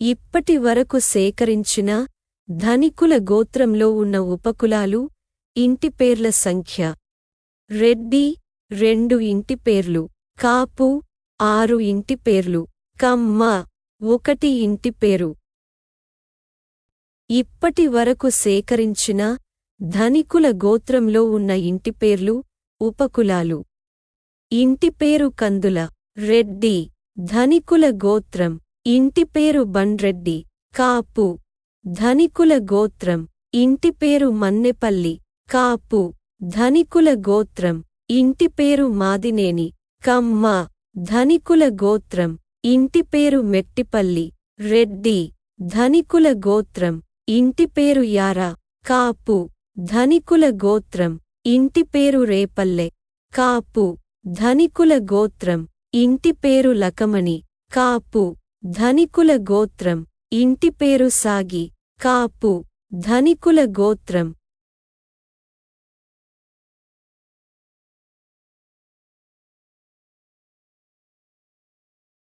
ఇప్పటి వరకు సేకరించిన ధనికుల గోత్రంలో ఉన్న ఉపకులాలు ఇంటి పేర్ల సంఖ్య. రెడ్డి రెండు ఇంటి పేర్లు. కాపు ఆరు ఇంటి పేర్లు. కమ్మ ఒకటి ఇంటి పేరు. ఇప్పటి వరకు సేకరించిన ధనికుల గోత్రంలో ఉన్న ఇంటి పేర్లు ఉపకులాలు. ఇంటి పేరు కందుల. రెడ్డి ధనికుల గోత్రం. ఇంటి పేరు బండ్రెడ్డి కాపు. ధనికుల గోత్రం ఇంటి పేరు మన్నెపల్లి కాపు. ధనికుల గోత్రం ఇంటి పేరు మాదినేని కమ్మ. ధనికుల గోత్రం ఇంటి పేరు మెట్టిపల్లి రెడ్డి. ధనికుల గోత్రం ఇంటి పేరు యారా కాపు. ధనికుల గోత్రం ఇంటి పేరు రేపల్లె కాపు. ధనికుల గోత్రం ఇంటి పేరు లకమణి కాపు. ధనికుల గోత్రం. ఇంటి పేరు సాగి. కాపు. ధనికుల గోత్రం.